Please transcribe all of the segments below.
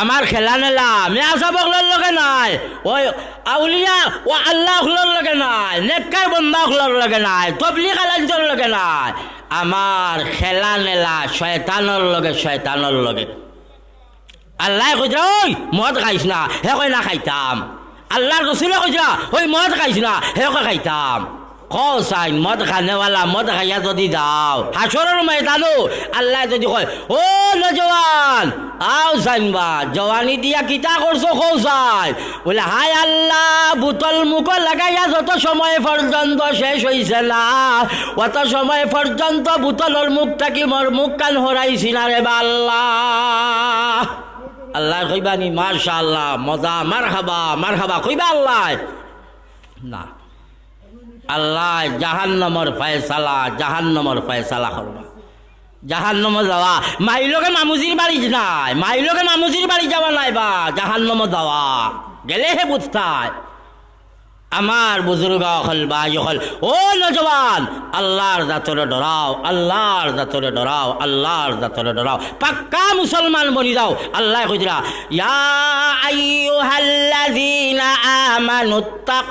আমার খেলা নেলা মেয়া সাবকলের লগে নাই, ওই আউলিয়া ও আল্লাহ হলোর লগে নাই নেককার বন্ধা হলোর লগে নাই, তবলি কালাঞ্চর লগে নাই। আমার খেলা নেলা শয়তানোর লগে শয়তানোর লগে। আল্লাহ কইরা ওই মদ খাইছ না হে কই না খাইতাম। আল্লাহর রসুলে কইরা ওই মদ খাইছ না হে কই খাইতাম। কসাইন মদ খানেওয়ালা মদ খাইয়া যদি যাও। হাসরের ময়দানো, আল্লাহ যদি কয় ও নজওয়ান, আও জানবা, জওয়ানি দিয়া কিতা করছ কৌসাই বলে, হাই আল্লাহ বুতল মুখ লাগাইয়া যত সময় পর্যন্ত শেষ হইছে না, অত সময় পর্যন্ত বুতলের মুখ থাকি মোর মুখ কান হরাইছি না রে আল্লাহ। আল্লাহ কইবানি মার্শা আল্লাহ মজা মার খাবা মার খাবা কইবা আল্লাহ? না। আল্লাহ জাহান্নমর ফয়সালা জাহান্নমর ফয়সালা করবা। জাহান্নম যাওয়া মাইলকে মামুজির বাড়ি নাই মাইলকে মামুজির বাড়ি যাওয়া নাই বা, জাহান্নম যাওয়া। গেলে হে বুঝতায় আমার বুজুর্গ হল, ভাই হল, ও নজওয়ান, আল্লাহর জাতরে ডরাও, আল্লাহর জাতরে ডরাও, আল্লাহর জাতরে ডরাও। পাক্কা মুসলমান বনি যাও। আল্লাহ কইরা ইয়া আইয়ুহাল্লাযীনা আমানুত্তাকুল্লাহ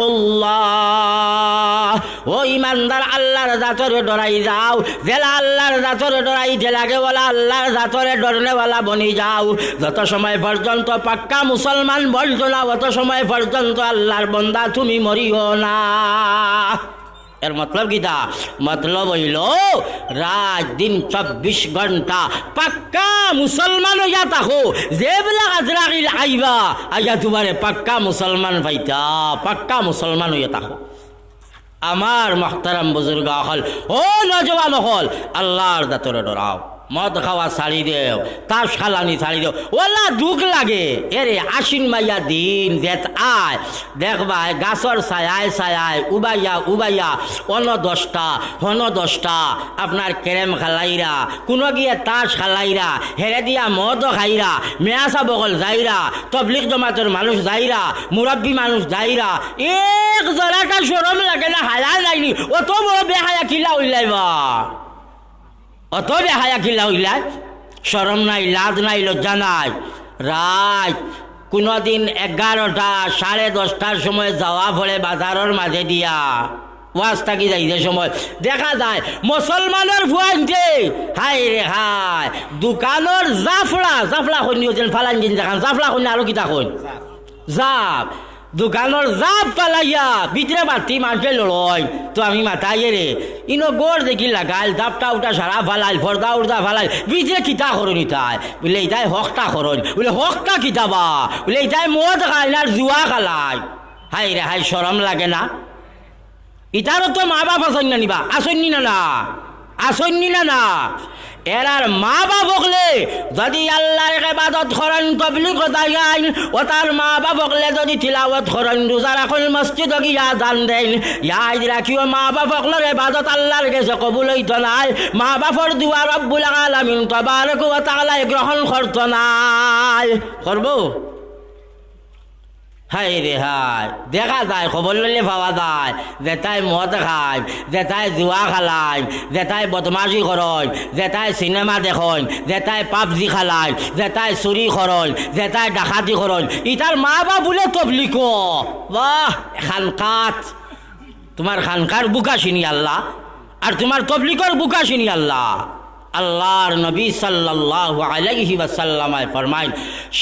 ও ইমানদার, আল্লাহর জাতরে ডরাই যাও। জেলা আল্লাহর জাতরে ডরাইতে লাগে বলা আল্লাহর জাতরে ডরনেওয়ালা বনি যাও। যত সময় পর্যন্ত পাক্কা মুসলমান বলছো না, অত সময় পর্যন্ত আল্লাহর বন্দা তুমি মরিও না। এর মতলব কিতা মতলব হইল, রাত দিন চব্বিশ ঘণ্টা পাক্কা মুসলমান হইয়া থাকো। যেবিলাক আজরাকিল আইবা, আইয়া তোমারে পাক্কা মুসলমান পাইতা, পাক্কা মুসলমান হইয়া থাকো। আমার মহতারাম বুজুর্গ হল ও নজওয়ান হল, আল্লাহর দাতরে ডরাও। মদ খাওয়া ছাড়ি দেও তাস খালানি ছাড়ি দেও। ওলা দুঃখ লাগে। এরে আশ্বিন মাইয়া দিন দেত আয়। দেখবা গাছর ছায়ায় ছায়ায় উবাইয়া উবাইয়া। অন দশটা হন দশটা আপনার কেরেম খালাইরা। কোনো গিয়ে তাস খালাইরা, হেরে দিয়া মদ খাইরা, মেয়াসা বগল যাইরা তবলিক জমাতের মানুষ যাইরা, মুরব্বী মানুষ যাইরা। এক জরাটা সরম লাগে না হায়া যায়নি অত বড় বেহায়া কিলা উইলাইবা অত বেহায়া কিলা হইলা সরম নাই, লাজ নাই, লজ্জা নাই। রাত কোনোদিন এগারোটা, সাড়ে দশটার সময় যাওয়া পড়ে বাজারের মাঝে দিয়া। ওয়াজ থাকি যাইতে সময়। দেখা যায় মুসলমানের ফুয়াইতে হাই রে হাই দোকানের জাফলা জাফলা হচ্ছেন ফালান দিন দেখান, জাফলা শুনি আৰু কিতা শুন জাপ দোকানের জাপ পালাইয়া ভিতরে বাতি মানুষে লড়ই তো আমি মাথায় রে ইনো গোড় দেখি লাগাল, জাপটা উঠা সারা ফালাইল ফর্দা উর্দা ফালাইল ভিতরে কিতা করনি তাই। বলে, ইতাই হকটা করন বলে, হকটা কিতাবা বলে এটাই মদ খাই না, জুয়া খালাই হাই রে হাই সরম লাগে না। ইটারও তো মা বাপ আসন না নিবা আসন্নি না না। আসন্নি না না। এরার মা বাবকলে যদি আল্লাহর ইবাদত করেন কথা যাইন ও তার মা বাবকলে যদি তিলাওয়াত করেন, রোজা রাখুন, মসজিদ গিয়া দান দেন। ইয়াদ রাখিও মা বাবকলের ইবাদত আল্লাহর কাছে কবুল হইত নাই। মা বাপর দুয়ার রব্বুল আলামিন তবারক ওয়া তাআলা গ্রহণ করত নাই। করব? হাই রে হাই দেখা যায়, খবর লইলে পাওয়া যায় যেটাই মদ খায় যেটাই জুয়া খালায় যেটাই বদমাশি করয় যেটাই সিনেমা দেখয় যেটাই পাবজি খালায় যেটাই চুরি করয় যেটাই ডাকাতি করয় ইটার মা বা বোলে তবলিক বাহ খানকাত তোমার খানকার বুকা চিনি আল্লাহ? আর তোমার তবলিকর বুকা চিনি আল্লাহ? আল্লাহর নবী সাল্লাল্লাহু আলাইহি ওয়াসাল্লাম ফরমাইন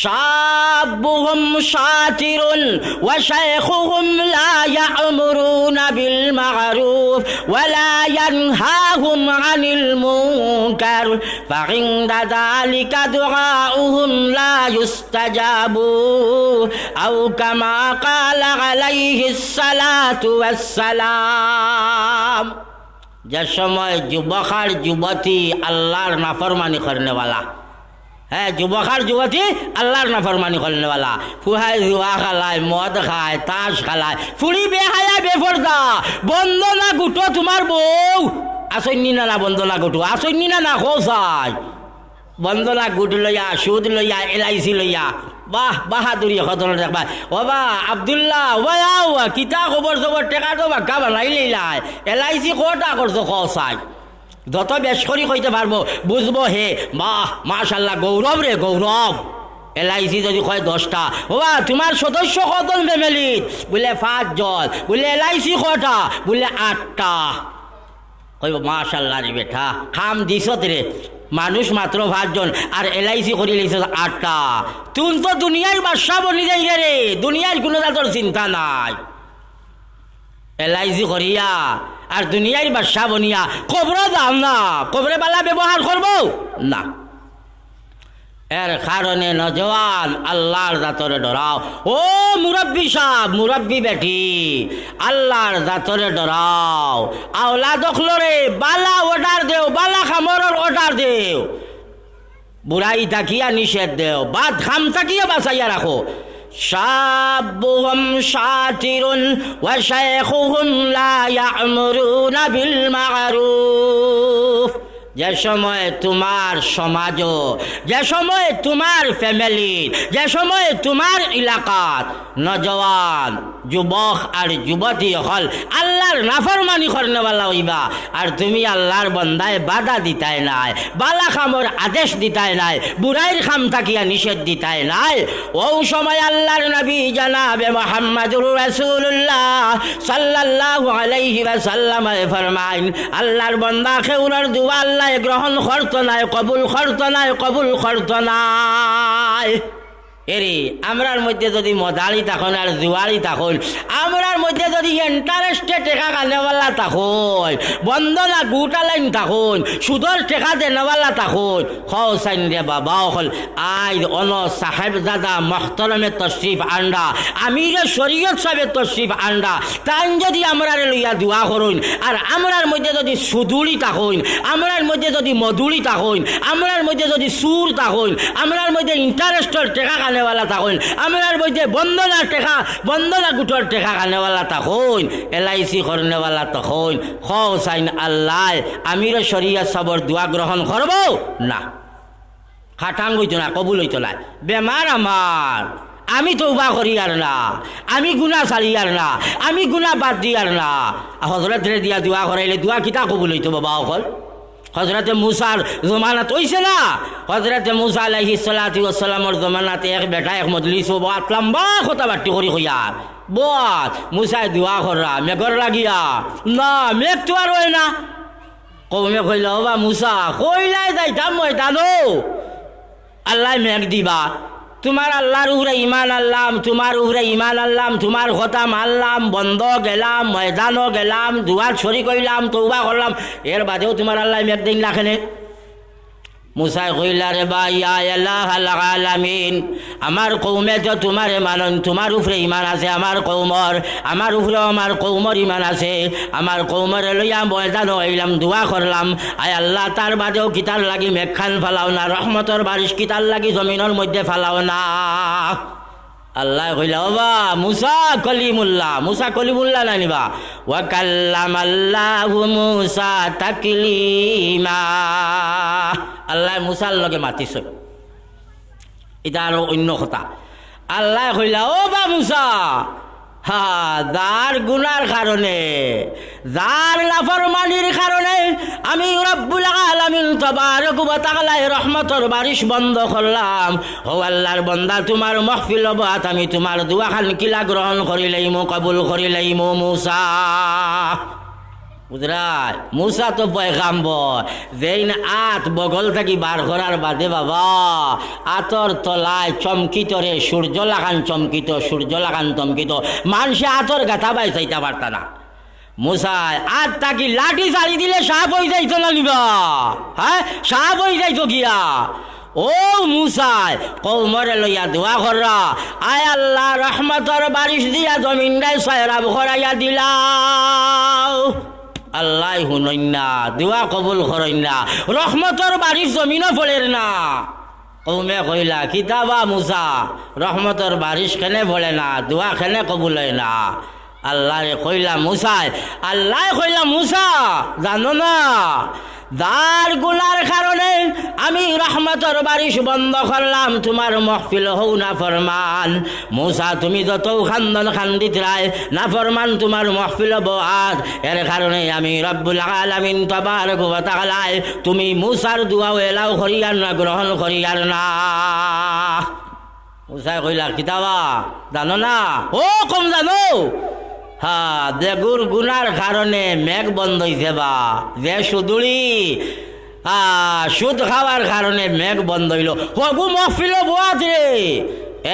শাবুহুম শাতিরুন ওয়া শাইখুহুম লা ইয়া'মুরুনা বিল মা'রুফ ওয়া লা ইয়ানহাহুম আনিল মুনকার, ফাইন্দা যালিকা দুআউহুম লা ইউস্তাজাবু, আও কামা ক্বালা আলাইহিস সালাতু ওয়াস সালাম। যে সময় যুবক আর যুবতী আল্লাহর নাফরমানি করনেওয়ালা হ্যাঁ যুবক আর যুবতী আল্লাহর নাফরমানি করনেওয়ালা ফুহাই জুয়া খালায়, মদ খায়, তাস খালায়, ফুড়ি বেহায়া বেফরদা বন্দনা গুটো তোমার বউ। আসন্নি না না বন্দনা গুটো। আসন্নি না না খোসাই বন্দনা গুট লইয়া, সুদ লইয়া, এল আই সি লইয়া। বাহ, বাহাদুরি সদন দেখবা বা আবদুল্লাহ ওয়া কিতা খবর খবর টেকা তো বাক্কা বানাই লইলাই এল আই সি কটা করছ খসাই যত বেশ করি কইতে পারব বুঝব হে। বাহ, মাশাল্লাহ গৌরব রে গৌরব এলআইসি যদি কয় দশটা ওবা তোমার সদস্য কতজন ফ্যামিলিত বলে পাঁচজন, বলে এলআইসি কটা, বলে আটটা কইব, মাশাল্লাহ রে বেঠা খাম দিছত রে। মানুষ মাত্র ভাতজন আর এলআইসি করে লিছ আটটা। তুই তো দুনিয়ার বাদশা বনি যাই রে, দুনিয়ার কোনো তোর চিন্তা নাই। এলআইসি করিয়া, আর দুনিয়ার বাদশা বনিয়া কবরে দাম না, কবরে বালা ব্যবহার করব? না। এর কারণে নজওয়ান আল্লাহর দাতরে ডরাও ও মুরব্বী সাহ মুরব্বী বেটি আল্লাহর দাতরে ডরাও আওলা দখলরে বালা অর্ডার দেও বালা খামরের অর্ডার দেও বুড়াই তাকিয়া নিষেধ দেও বাদ খাম তাকিয়া বাঁচাইয়া রাখো شابهم شاتر وشيخهم لا يأمرون بالمعروف যে সময় তোমার সমাজ যে সময় তোমার ফ্যামিলি যে সময় তোমার এলাকাত নজওয়ান যুবক আর যুবতী হল আল্লাহর নাফরমানি করনেওয়ালা হইবা। আর তুমি আল্লাহর বন্দায় বাধা দিতাই নাই, বালা খামর আদেশ দিতাই নাই, বুড়াইর খাম থাকিয়া নিষেধ দিতাই নাই। ও সময় আল্লাহর নবী জানাবে মোহাম্মদুর রাসূলুল্লাহ সাল্লাল্লাহু আলাইহি ওয়াসাল্লাম ফরমাইন, আল্লাহর বন্দা খেউরার দুয়া আল্লাহ গ্রহণ করত নাই, কবুল করত নাই, কবুল করত নাই। এরে, আমরার মধ্যে যদি মদালি থাকুন আর জুয়ারি থাকুন, আমরার মধ্যে যদি ইন্টারেস্টে টেকা কানেওয়ালা থাকুন, বন্দনা গুটা লাইন থাকুন সুদর টেকা দেনেওয়ালা থাকুন হসাইন রে বাবা, হল আই অন সাহেব দাদা মহতরমে তশরিফ আন্ডা আমিরে শরীয়ত সাহেব তশরিফ আন্ডা তাই যদি আমরারে লইয়া দোয়া করুন, আর আমরার মধ্যে যদি সুদুলি থাকুন, আমরার মধ্যে যদি মধুলি থাকুন, আমরার মধ্যে যদি সুর থাকুন, আমরার মধ্যে ইন্টারেস্টের টেকা কানেওয়ালা থাকুন। আমরার মধ্যে বন্দনার টেকা, বন্দনা গুটর টেকা কানেওয়ালা থাকুন। এলআইসি করনেওয়ালা তখন হসাইন আল্লাহ, আমিরে শরিয়া সবর দোয়া গ্রহণ করব? না। খাটাং হইতো না, কবুল হইতো না। বেমার আমার আমি তৌবা করি আর না। আমি গুণা সারি আর না। আমি গুণা বাদ দি আর না। হজরত দিয়া দোয়া করাইলে দোয়া কিতা কবুল হইতো বাবা অকল। হজরতে মুসার জমানাত হইছে না? হজরতে মুসা আলহি সালাতু জমানাতে এক বেটা, এক মজলিস বাত লম্বা কথা বাটি করি হইয়া বাত মুসাই দোয়া কররা, মেঘর লাগিয়া। না, মেঘ তো আর হয় না। কৌমে কইল বা মুসা, কইলাই যাইতাম মই জানো আল্লাহ মেঘ দিবা। তোমার আল্লাহর উপরে ইমান আল্লাম তোমার উপরে ইমান আল্লাম তোমার কথা মানলাম, বন্ধ গেলাম, ময়দানও গেলাম, দুয়ার ছড়ি কইলাম তৌবা করলাম। এর বাদেও তোমার আল্লাহ মেঘ দিন রাখেনে মুসাই কইলা, রে বা আল্লাহ আলামিন। আমার কৌমে তো তোমার মানন তোমার উপরে ইমান আছে, আমার কৌমর আমার উপরেও আমার কৌমর ইমান আছে। আমার কৌমরে লইয়া ময়দান হইলাম দোয়া করলাম। আয় আল্লাহ, তার বাদেও কিতার লাগি মেঘখান ফালাও না, রহমতর বারিশ কিতার লাগি জমিনের মধ্যে ফালাও না। আল্লাহ কইলা বাবা মুসা কলিমুল্লাহ মুসা কলিমুল্লাহ না নিবা? ওয়াকাল্লাম আল্লাহ মুসা তাকলিমা। আল্লাহ মুসার লগে মাতিছ। এটা আৰু অন্য কথা। আল্লাহ কইলা, ও বা মুসা হা, যার গুনার কারণে, যার লাফরমানির কারণে আমি রব্বুল আলামিন তবারক ওয়া তাআলাই রহমতর বারিশ বন্ধ করলাম। ও আল্লাহর বন্দা, তোমার মহফিল বাত আমি তোমার দুয়া খান কিলা গ্রহণ করিলাইমু, কবুল করিলাইমু, মুসা। বুঝরাই মুসা তো পয়গাম্বর। যেইন আত বগল থাকি বার করার বাদে বাবা, আতর তলায় চমকিত রে সূর্য লাগান চমকিত সূর্য লাগান চমকিত। মানুষে আতর গাথা বাই চাইতে পারত না। মুসাই, আত তাকি লাঠি চালি দিলে সাপ হয়ে যাইতো না নিবা? হ্যাঁ সাপ হয়ে যাইতো গিয়া ও মুসাই কৌমরে লইয়া দোয়া কররা আয় আল্লাহ রহমতর বারিশ দিয়া জমিনটাই সয়রাব করাইয়া দিলাও। আল্লাহ শুনইন না দোয়া কবুল করইন না রহমতর বাড়ির জমিনও ফলের না। কৌমে কইলা, কিতাবা মুসা, রহমতর বারিশ কেনে ভোলে না, দোয়া কেনে কবুল হয় না। আল্লাহ কইলা মুসায় আল্লাহ কইলা মুসা, জানো না? যারগুলার কারণে আমি রহমতর বারিশ বন্ধ করলাম, তোমার মহফিল হও না ফরমান। মুসা, তুমি যত খান্দন খান্দিত রায়, না ফরমান তোমার মহফিল বাদ এর কারণে আমি রব্বুল আলামিন তবার গোবতালায় তুমি মুসার দুয়াও এলাও করিয়ার না, গ্রহণ করিয়ার না। মুসাই কইলা, কিতাবা, জানো না? ও কম জানো? হ্যাঁ দেগুর গুনার কারণে মেঘ বন্ধ হইছে বা, যে সুদুড়ি সুদ খাওয়ার কারণে মেঘ বন্ধ হইল। হগু মহফিল বুয়াত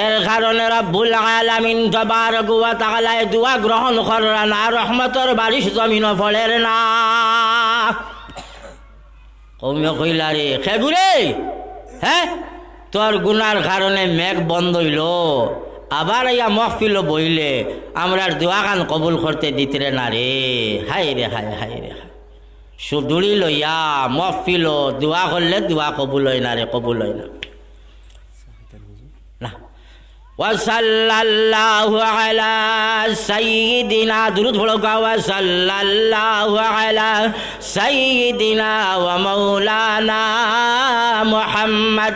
এর কারণে রব্বুল আলামিন তবারক ওয়া তাআলা দোয়া গ্রহণ করার না রহমতর বারিশ জমিন ফলের না। কৌমিয় কইলা রে খেগুরে হ্যাঁ? তোর গুনার কারণে মেঘ বন্ধ হইল। আবার ইয়া মহফিল বইলে আমরা দোয়াগান কবুল করতে দিতরে না রে হাই রে হাই হাই রে হাই সুদুড়ি লইয়া মহফিল দোয়া করলে দোয়া কবুল হয় না রে কবুল হয় না না وصلى الله على سيدنا درود فلوكا وصلى الله على سيدنا ومولانا محمد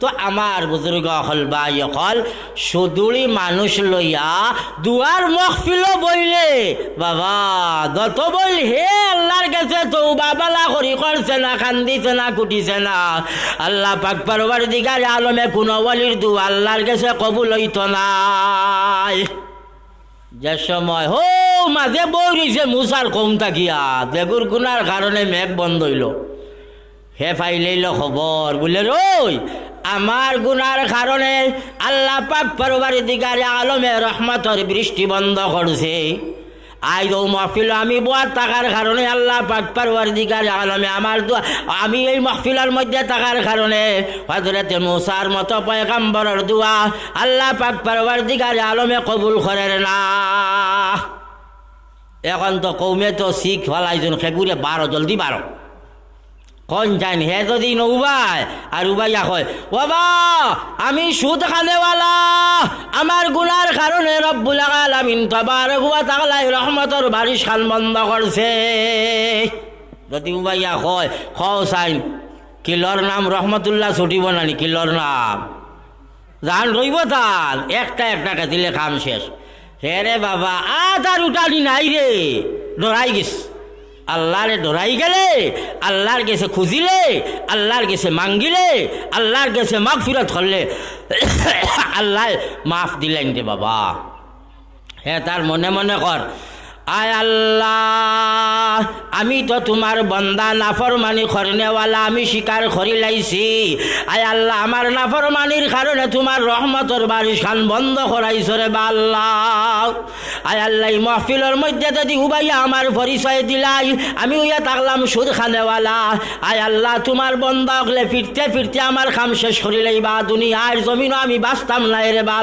তো আমার বুজুর্গ হল বা হল সুদুড়ি মানুষ লইয়া দুয়ার মহফিল বইলে। বাবা যত বইল হে আল্লাহর কাছে তো বাবালা করি করছে না, কান্দিছে না, কুটিছে না। আল্লাহ পাক পারবার দিগারে আলমে কোনো বলির দু আল্লাহর কাছে কবুল হইত নাই। যে সময় হো, মাঝে বই রইছে মুসার কম থাকিয়া বেগুর গুনার কারণে মেঘ বন্ধ হইল। হে ফাইলেইল খবর, বলে, রই আমার গুনার কারণে আল্লাহ পাক পরবারি দিগারে আলমে রহমতর বৃষ্টি বন্ধ করছে। আই দৌ মহফিল, আমি বোয়ার থাকার কারণে আল্লাহ পাক পরবার দিগারে আলমে আমার দোয়া- আমি এই মহফিলের মধ্যে থাকার কারণে হজরতে মুসার মতো পয়গাম্বরের দোয়া আল্লাহ পাক পরবার দিগারে আলমে কবুল করেন না। এখন তো কৌমে তো শিখ ফেলাইছেন খেগুরে বারো, জলদি বারো। কোন জান, হে যদি নৌবাই, আর উবাইয়া কয় বাবা আমি সুদ খানেওয়ালা, আমার গুনার কারণে রব্বুল আলামিন তবারক ওয়া তাআলা রহমতর বারিশ খান বন্ধ করছে। যদি উবাইয়া কয় খাও সাইন, কিলর নাম রহমতুল্লাহ ছুটিব নানি কিলর নাম? জান রইব তান একটা একটাকে দিলে কাম শেষ। হে রে বাবা, আ তার উঠানি নাই রে, ডরাই গেছে। আল্লাহরে ডরাই গেলে, আল্লাহর গেছে খুঁজিলে, আল্লাহর গেছে মাঙ্গিলে, আল্লাহর গেছে মাফ ফিরত করলে, আল্লাহ মাফ দিলেন রে বাবা। হে তার মনে মনে কর, আয় আল্লাহ। আমি তো তোমার বন্দা নাফরমানি করনেওয়ালা আমি স্বীকার করি লাইছি। আয় আল্লাহ, আমার নাফরমানির কারণে তোমার রহমতর বারিশ খান বন্ধ করাইছ রে বা আয় আল্লাহ মহফিলের মধ্যে যদি উবাইয়া আমার পরিচয় দিলাই, আমি উইয়া থাকলাম সুদ খানেওয়ালা আয় আল্লাহ, তোমার বন্দা হলে ফিরতে ফিরতে আমার খাম শেষ করিলেই বা দুনিয়ার জমিনও আমি বাঁচতাম না রে বা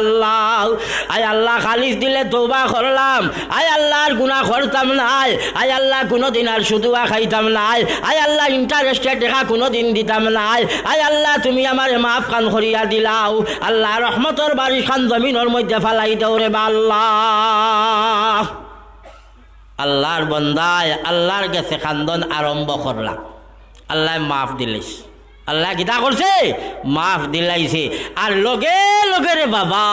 আয় আল্লাহ খালিস দিলে তৌবা করলাম। আয় আল্লাহর গুনাহ করতাম নাই। আয় আল্লাহ, কোনোদিন আর সুদুয়া খাইতাম নাই। আয় আল্লাহ ইন্টারেস্টে টাকা কোনোদিন দিতাম নাই। আয় আল্লাহ, তুমি আমার মাফ খান করিয়া দিলাও। আল্লাহ রহমতর বাড়ি খান জমিনের মধ্যে ফালাই দেও রে বা আল্লাহ। আল্লাহর বন্দায় আল্লাহর গেছে খান্দন আরম্ভ করলাম আল্লাহ মাফ দিলিস। আল্লাহ কিতা করছে, মাফ দিলাইছে। আর লগে লগে রে বাবা,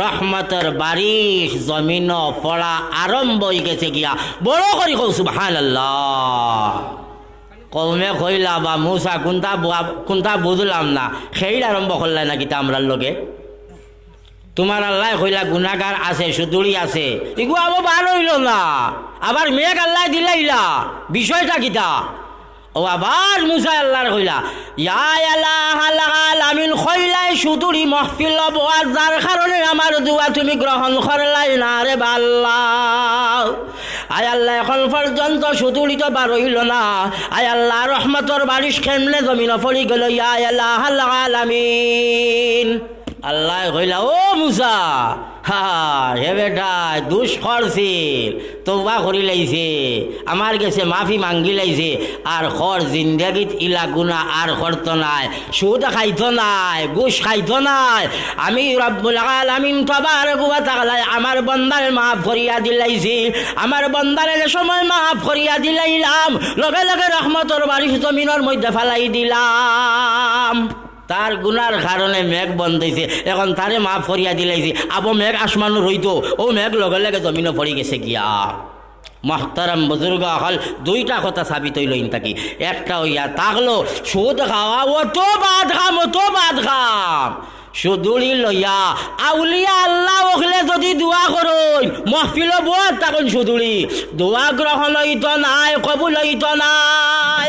রহমতের বারিশ জমিন পড়া আরম্ভ হয়ে গেছে গিয়া। বড় করি কৌ সুবহান আল্লাহ কৌমে কইলা, বা মুসা, কোনটা কোনটা বুঝলাম না। সেই আরম্ভ করলাই না কিতা আমরার লগে। তোমার আল্লাহ কইলা গুণাগার আছে, সুদুড়ি আছে। এগু আবার বার হইল না। আবার মেঘ আল্লাহ দিলাইলা। বিষয়টা কিতা ও আবার মুসা আল্লাহর কইলা, ইয়া আল্লাহ আমিন কইলাই সুদুড়ি মহফিল বয়ার যার কারণে আমার দুয়া তুমি গ্রহণ করলাই না রে বাল্লাহ। আয় আল্লাহ, এখন পর্যন্ত সুদুড়ি তো বার হইল না। আয় আল্লাহ, রহমতর বারিশ খেমনে জমিন ফলি গেল, ইয়া আল্লাহ আলামিন? আল্লাহ কইলা, ও মুসা হা বেটা দুষ করছিল তোবা করি লাইছে আমার গেছে মাফি মাঙ্গি লাইছে আর খর জিন্দাগিত ইলা গুনা আর করত নাই, সুদ খাইতো নাই গুস খাইতো নাই, আমি রব্বুল আলামিন তবার গুবা তাকলাই আমার বন্দার মাফ করিয়া দিলাইছি আমার বন্দারে সময় মাফ করিয়া দিলাইলাম লগে লগে রহমতর বারিশ জমিনের মধ্যে ফেলাই দিলাম। তার গুনার কারণে মেঘ বন্ধ হয়েছে এখন তারে মাফ করিয়া দিলাইছে। আবো মেঘ আসমানো রইতো ও মেঘ, লগে লগে জমিনে পড়ি গেছে গিয়া। মহতারাম বুজুর্গ হল দুইটা কথা সাবিত হইল ইন থাকি একটা হইয়া তাকলো সুদ খাওয়া ও তো বাদ খাম ও তো বাদ খাম। সুদুলি লইয়া, আউলিয়া আল্লাহ ওখলে যদি দোয়া করুন মহফিল বোধ তখন সুদুলি দোয়া গ্রহণ হইত নাই কবুল হইত নাই।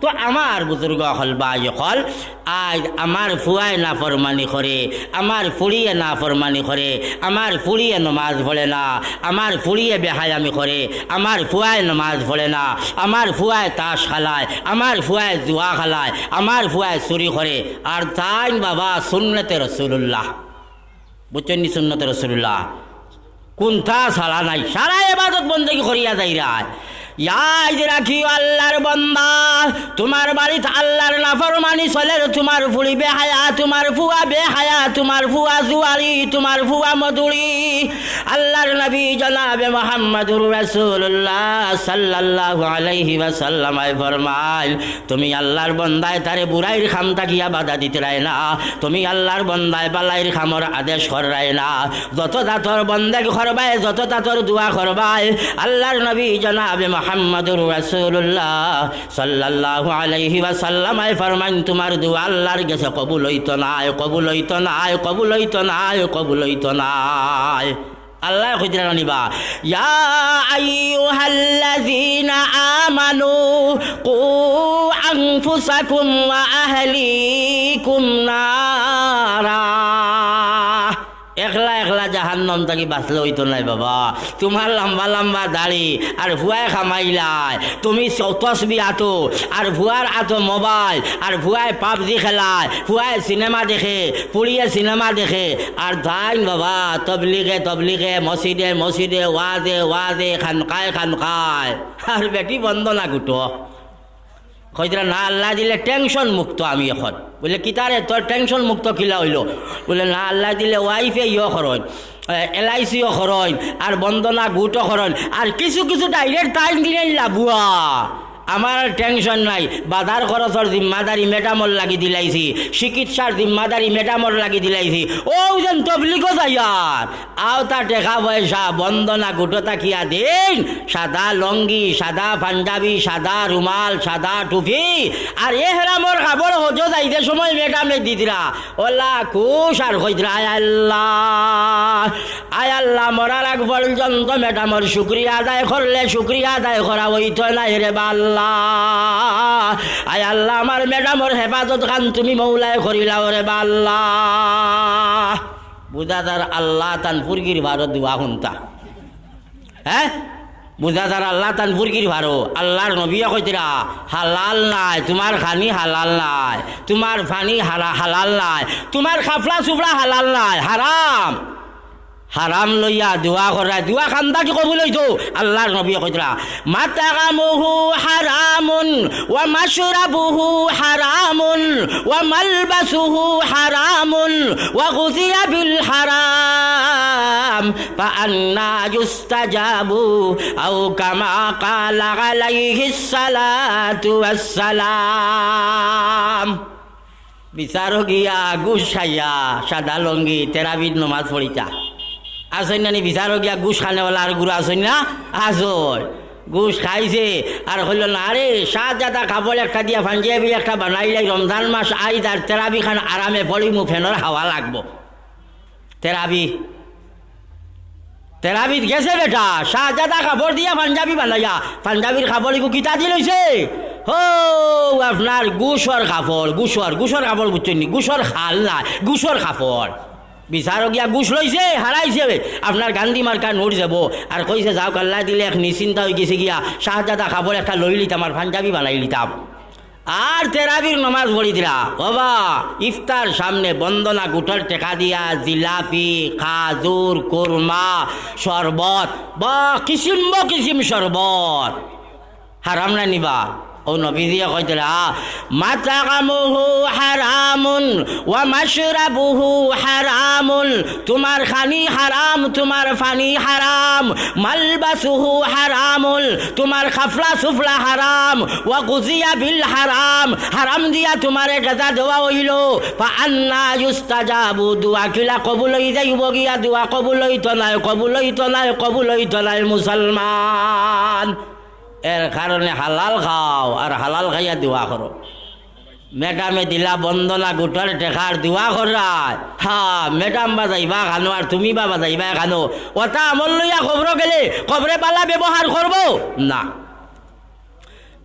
তো আমার বুজুর্গ হল বাজ হল। আজ আমার ফুয়ায় না ফরমানি করে, আমার ফুড়িয়ে না ফরমানি করে, আমার ফুড়িয়ে নমাজ পড়ে না, আমার ফুড়িয়ে বেহায়ামি করে, আমার ফুয়ায় নমাজ পড়ে না, আমার ফুয়ায় তাস খালায়, আমার ফুয়ায় জুয়া খালায়, আমার ফুয়ায় চুরি করে। আর তাই বাবা সুন্নতে রসুল্লাহ বুঝছেন নি রসুল্লাহ কোনটা ছাড়া নাই, সারা এবাদত বন্দী করিয়া যাই রায় ইয়াজ রাখিও আল্লাহর বন্দা। তোমার বাড়িতে আল্লাহর নাফরমানি চলে তোমার ফুড়ি বেহায়া, তোমার ফুয়া বেহায়া, তোমার ফুয়া জুয়ারি তোমার ফুয়া মধুরি আল্লাহর নবী জনাবে মোহাম্মদুর রাসূলুল্লাহ সাল্লাল্লাহু আলাইহি ওয়াসাল্লাম ফরমায় তুমি আল্লাহর বন্দায় তারে বুড়াইর খাম তাকিয়া বাধা দিতে রায় না। তুমি আল্লাহর বন্দায় বালাইর খামর আদেশ করাই না। যত দাতর বন্দেক করবায়, যত দাতর দোয়া করবায়, আল্লাহর নবী জনাবে মোহাম্মদুর রাসূলুল্লাহ সাল্লাল্লাহু আলাইহি ওয়াসাল্লাম। আই ফরমান, তোমার দোয়া আল্লাহর গেছে কবুল হইতো নাই কবুল হইতো নাই কবুল হইতো নাই কবুল হইতো নাই আল্লাহ খুঁজে নিবা ইয়া আইয়ুহাল্লাযীনা আমানু কু আনফুসাকুম ওয়া আহলিকুম নারা। একলা জাহান্নম থাকি বাঁচলে হইতো নাই বাবা। তোমার লম্বা লম্বা দাড়ি আর ভুয়াই খামাইলাই। তুমি তসবি আতো আর ভুয়ার আতো মোবাইল, আর ভুয়াই পাবজি খেলায়, ভুয়াই সিনেমা দেখে, পুড়িয়ে সিনেমা দেখে। আর ধান বাবা, তবলিগে তবলিগে, মসজিদে মসজিদে, ওয়াজে ওয়াজে খানকায় খানকায় আর বেটি বন্ধ না গুটো কইতরা না আল্লাহ দিলে টেনশন মুক্ত আমি এখন। বলে কি তারে তোর টেনশন মুক্ত কিলা হইল? বলে না আল্লাহ দিলে ওয়াইফে ইয় খরচ এল আই সিও খরচ আর বন্দনা গুটও খরচ আর কিছু কিছু ডাইরেক্ট টাইম দিলে লাভুয়া আমার টেনশন নাই। বাধার খরচর জিম্মাদারি মেটামর লাগি দিলাইছি। চিকিৎসার জিম্মাদারি মেটামর লাগি দিলাইছি। ও যেন তবলিগো যাইয়ার। আও তা টেকা পয়সা, বন্দনা গুটো তাকিয়া দিন। সাদা লঙ্গি, সাদা পাঞ্জাবি, সাদা রুমাল, সাদা টুপি। আর এহরামর কাপড় হজো যাইতে সময় মেটামে দিদিরা। ওলা খুশ আর কইতরা আয় আল্লাহ। আয় আল্লাহ, মরার আগ পর্যন্ত মেটামর শুক্রিয়া আদায় করলে শুক্রিয়া আদায় করা হইতো নাই রে বাল্লা। আল্লাহ। আয় আল্লাহ, আমার ম্যাডামর হেফাজত খান, তুমি মৌলায় করিলাও রে বাল্লাহ বুঝাদার আল্লাহ তান ফুরগির ভারত দুয়া শুনতা হ্যাঁ বুঝাদার আল্লাহ তান ফুরগির ভারো আল্লাহর নবিয়া কইতরা হালাল নাই, তোমার খানি হালাল নাই, তোমার ফানি হারা হালাল নাই, তোমার খাফলা চুফলা হালাল নাই, হারাম। হারাম লইয়া দোয়া করা দোয়া খান্দা কি কবুল হইতো আল্লাহর নবীয়ে কইতরা মাতাগামুহু হারামুন ওয়া মাশরাবুহু হারামুন ওয়া মালবাসুহু হারামুন ওয়া গুযিয়া বিল হারাম ফাআন্না ইউস্তাজাবু আও কামা ক্বালা আলাইহিস সালাতু ওয়াস সালাম বিচারক গিয়া গুসাইয়া, সাদা লঙ্গি তেরাবিদ নমাজ পড়িতা আসেন নানি বিচারো গিয়া গুস খানেওয়ালা আর গুরু না? আসল গুস খাইছে। আর হইল না আরে সাজাদা খাবল একটা দিয়া ফাঞ্জিয়াবি একটা বানাইলে রমজান মাস আই তার তেরাবি খান আরামে পড়ি মু ফেনর হাওয়া লাগবো। তেরাবি তেরাবিত গেছে বেটা। শাহজাদা কাপড় দিয়া, পাঞ্জাবি বানাইয়া। পাঞ্জাবির কাপড় ইকু কিতা দি লইছে হো আপনার গুসর কাপড় গুসর গুসর কাপড় বুঝছেন গুসর খাল না গুসর কাপড় বিচারক গিয়া গুছ লইছে হারাইছে আপনার গান্ধী মার্কা নোট যাব। আর কইছে যাও কাল্লা দিলে এক নিশ্চিন্তা হয়ে গেছে গিয়া। শাহজাদা কাপড় একটা লই লিতাম আর পাঞ্জাবি বানাই লিতাম আর তেরাবির নমাজ পড়ি দিলা। বাবা ইফতার সামনে বন্দনা গুটর টেকা দিয়া, জিলাপি খাজুর কোরমা শরবত বা কিসিম কিসিম শরবত হারাম না নিবা। ও নবী দিয়ে কইতরা মাতাকামুহু হারামুন ওয়া মাশরাবুহু হারামুন। তোমার খানি হারাম, তোমার ফানি হারাম। মালবাসুহু হারামুন, তোমার খাফলা সুফলা হারাম। ওয়া গুজিয়া বিল হারাম হারাম দিয়া তোমারে গাজা দেওয়া হইল। ফা আন্না ইউস্তাজাবু, দুয়া কিলা কবুল হই যাইব গিয়া, দুয়া কবুল হইতো নাই, কবুল হইতো নাই, কবুল হইতো নাই মুসলমান। এর কারণে হালাল খাও, আর হালাল খাইয়া দোয়া করো। ম্যাডামে দিলা বন্দনা গোটার টেকার দোয়া করায়। হা, ম্যাডাম বাজাইবা খানো, আর তুমি বা বাজাইবা খানো। ওটা আমল লইয়া খবর গেলে খবরে পালা ব্যবহার করব? না।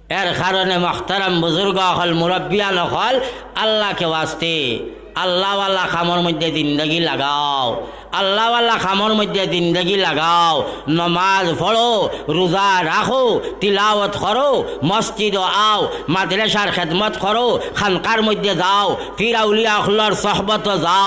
এর কারণে মখতারাম বুজুর্গ হল মুরব্বিয়ান হল আল্লাহকে ওয়াস্তে আল্লাহওয়ালা খামর মধ্যে জিন্দগি লাগাও। আল্লাহওয়ালা খামর মধ্যে জিন্দগি লাগাও। নমাজ পড়ো, রোজা রাখো, তিলাওয়াত করো, মসজিদ আও, মাদ্রাসার খেদমত করো, খানকার মধ্যে যাও, ফিরাউলিয়া আখলার সহবত যাও।